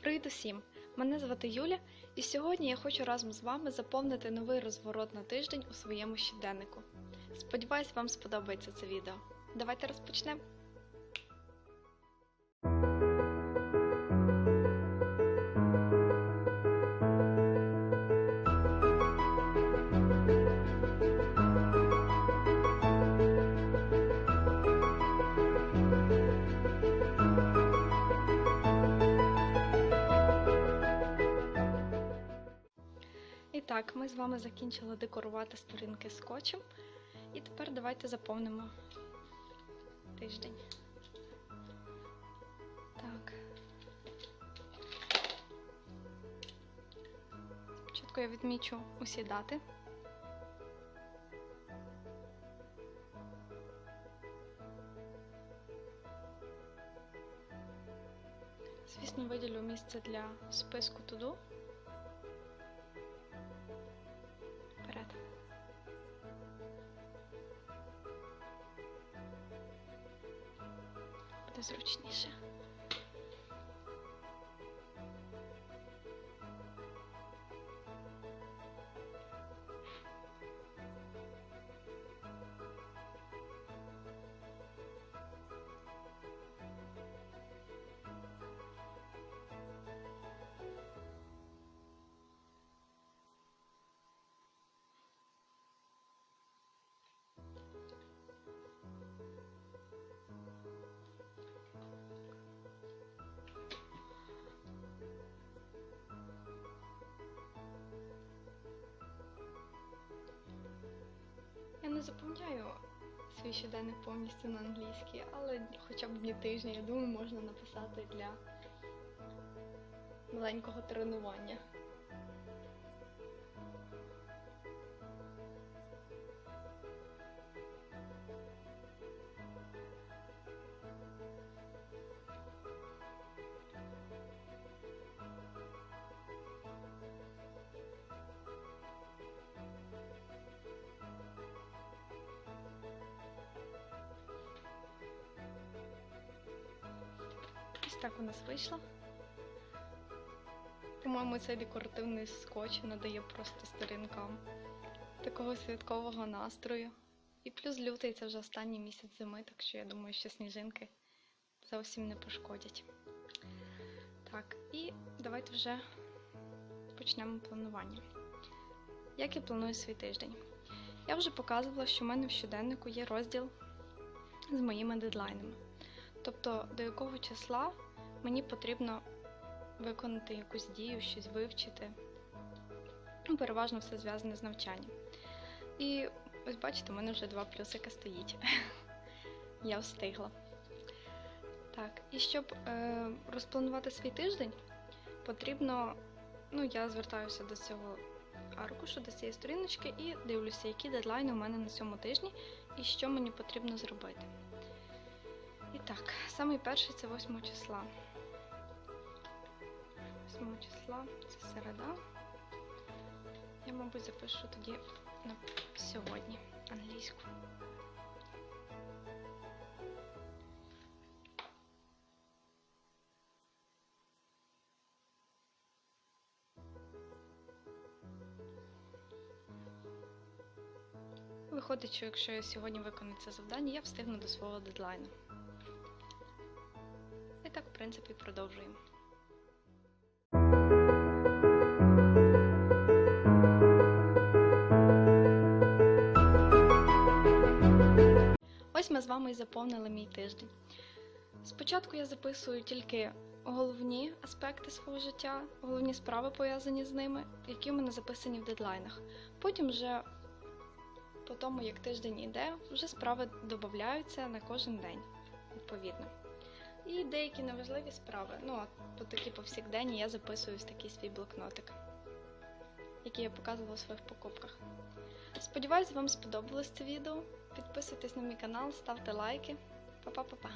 Привіт усім! Мене звати Юля, і сьогодні я хочу разом з вами заповнити новий розворот на тиждень у своєму щоденнику. Сподіваюсь, вам сподобається це відео. Давайте розпочнемо. Так, ми з вами закінчили декорувати сторінки скотчем. І тепер давайте заповнимо тиждень. Спочатку я відмічу усі дати. Звісно, виділю місце для списку туду. Зручніше. Не заповняю свій щоденник повністю на англійській, але хоча б дні тижня, я думаю, можна написати для маленького тренування. Так у нас вийшло. По-моєму, цей декоративний скотч надає просто сторінкам такого святкового настрою. І плюс лютий це вже останній місяць зими, так що я думаю, що сніжинки зовсім не пошкодять. Так, і давайте вже почнемо планування. Як я планую свій тиждень? Я вже показувала, що в мене в щоденнику є розділ з моїми дедлайнами. Тобто, до якого числа мені потрібно виконати якусь дію, щось вивчити. Ну, переважно все зв'язане з навчанням. І ось бачите, у мене вже два плюсика стоїть. Я встигла. Так, і щоб е, розпланувати свій тиждень, потрібно, ну, я звертаюся до цього аркушу, до цієї сторіночки, і дивлюся, які дедлайни у мене на цьому тижні і що мені потрібно зробити. Самий перший це 8 числа. 8 числа це середа. Я, мабуть, запишу тоді на сьогодні англійську. Виходить, що якщо я сьогодні виконую це завдання, я встигну до свого дедлайну. Принципі, продовжуємо. Ось ми з вами і заповнили мій тиждень. Спочатку я записую тільки головні аспекти свого життя, головні справи пов'язані з ними, які в мене записані в дедлайнах. Потім вже по тому, як тиждень йде, вже справи додаються на кожен день, відповідно. І деякі неважливі справи. Ну, от такі повсякденні я записую в такий свій блокнотик, який я показувала у своїх покупках. Сподіваюсь, вам сподобалось це відео. Підписуйтесь на мій канал, ставте лайки. Па-па-па-па!